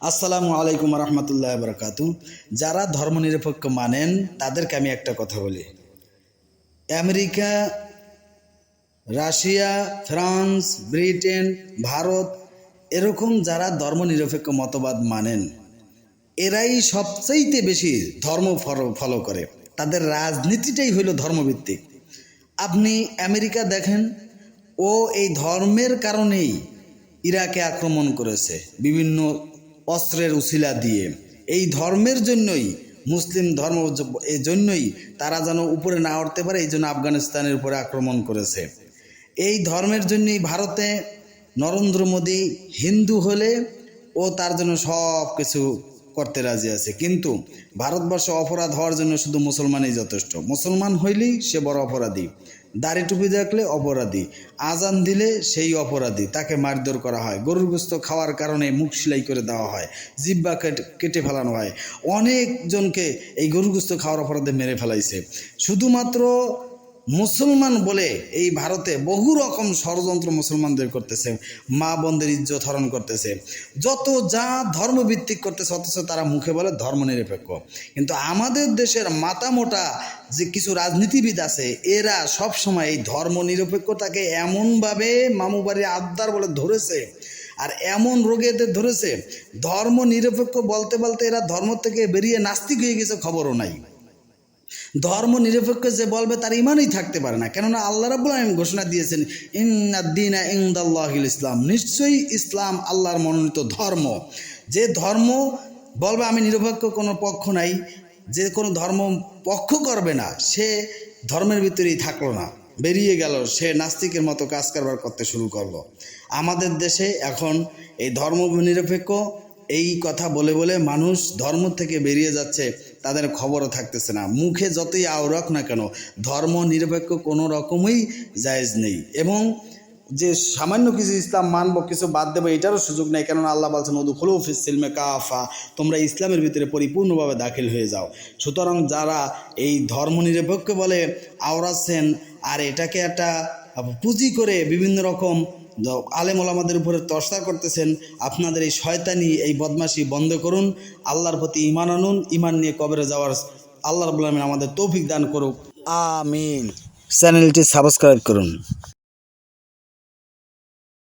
আসসালামু আলাইকুম রহমতুল্লাহ বরকাত। যারা ধর্মনিরপেক্ষ মানেন, তাদেরকে আমি একটা কথা বলি। America, Russia, France, Britain, Bharat, এরকম যারা ধর্মনিরপেক্ষ মতবাদ মানেন, এরাই সবচাইতে বেশি ধর্ম ফলো- করে। তাদের রাজনীতিটাই হলো ধর্মভিত্তিক। আপনি আমেরিকা দেখেন, ও এই ধর্মের কারণেই ইরাকে আক্রমণ করেছে। বিভিন্ন অস্ত্রের উশিলা দিয়ে। এই ধর্মের জন্যই, মুসলিম ধর্ম এই জন্যই তারা যেন উপরে না উঠতে পারে এই জন্য আফগানিস্তানের উপরে আক্রমণ করেছে। এই ধর্মের জন্যই ভারতে নরেন্দ্র মোদী হিন্দু হলে ও তার জন্য সব কিছু করতে রাজি আছে। কিন্তু ভারতবর্ষে অপরাধ হওয়ার জন্য শুধু মুসলমানই যথেষ্ট। মুসলমান হইলেই সে বড় অপরাধী। দাড়ি টুপি দেখলে অপরাধী। আজান দিলে সেই অপরাধী। তাকে মারধর করা হয়। গরুর গোস্ত খাওয়ার কারণে মুখ সেলাই করে দেওয়া হয়। জিব্বা কেটে ফেলানো হয়। অনেকজনকে এই গরুর গোস্ত খাওয়ার অপরাধে মেরে ফেলাইছে। শুধুমাত্র মুসলমান বলে এই ভারতে বহু রকম ষড়যন্ত্র মুসলমানদের করতেছে, মা বোনদের ইজ্জত হরণ করতেছে। যত যা ধর্মভিত্তিক করতেছে, অথচ তারা মুখে বলে ধর্মনিরপেক্ষ। কিন্তু আমাদের দেশের মাতামোটা যে কিছু রাজনীতিবিদ আছে, এরা সব সময় এই ধর্মনিরপেক্ষতাকে এমনভাবে মামুবাড়ির আবদার বলে ধরেছে আর এমন রোগে এদের ধরেছে। ধর্ম নিরপেক্ষ বলতে বলতে এরা ধর্ম থেকে বেরিয়ে নাস্তিক হয়ে গেছে, খবরও নাই। ধর্ম নিরপেক্ষ যে বলবে তার ইমানই থাকতে পারে না। কেননা আল্লাহ রাবুল আলম ঘোষণা দিয়েছেন ইন্দিন ইন্দাল্লাহিল ইসলাম। নিশ্চয়ই ইসলাম আল্লাহর মনোনীত ধর্ম। যে ধর্ম বলবে, আমি নিরপেক্ষ কোনো পক্ষ নাই। যে কোনো ধর্ম পক্ষ করবে না, সে ধর্মের ভিতরেই থাকল না। বেরিয়ে গেল, সে নাস্তিকের মতো কাজ কারবার করতে শুরু করল। আমাদের দেশে এখন এই ধর্ম নিরপেক্ষ এই কথা বলে বলে মানুষ ধর্ম থেকে বেরিয়ে যাচ্ছে, তাদের খবরও থাকতেছে না। মুখে যতই আওরক না কেন, ধর্ম নিরপেক্ষ কোনো রকমই জায়েজ নেই। এবং যে সামান্য কিছু ইসলাম মানব, কিছু বাদ দেবো, এটারও সুযোগ নেই। কেননা আল্লাহ বলছেন মধু খুলুফিস সিলমে কাফা তোমরা ইসলামের ভিতরে পরিপূর্ণভাবে দাখিল হয়ে যাও। সুতরাং যারা এই ধর্ম নিরপেক্ষ বলে আওড়াচ্ছেন, আর এটাকে একটা পুঁজি করে বিভিন্ন রকম আলেম ওলামাদের উপরে তর্সা করতেছেন। আপনাদের এই শয়তানি, এই বদমাশি বন্ধ করুন। আল্লাহর প্রতি ইমান আনুন। ইমান নিয়ে কবরে যাওয়ার আল্লাহ রবুল্লামিন আমাদের তৌফিক দান করুক। আমিন। চ্যানেলটি সাবস্ক্রাইব করুন।